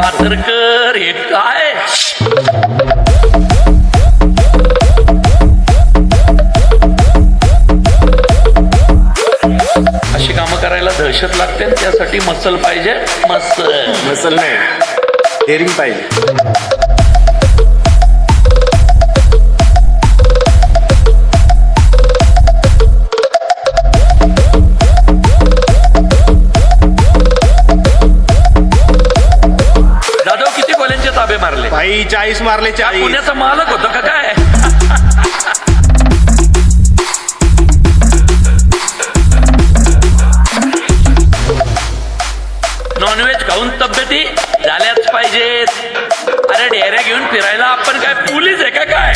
पाथरकर हे काय? अशी कामं करायला दहशत लागते त्यासाठी मसल पाहिजे. मसल. मसल नाही. डेअरिंग पाहिजे. मारले. भाई चाळीस मारले चाळीस. पुण्याचा मालक होता का काय? नॉनव्हेज खाऊन तब्येती झाल्याच पाहिजेत. अरे डेऱ्या घेऊन फिरायला आपण काय पोलीस आहे का काय?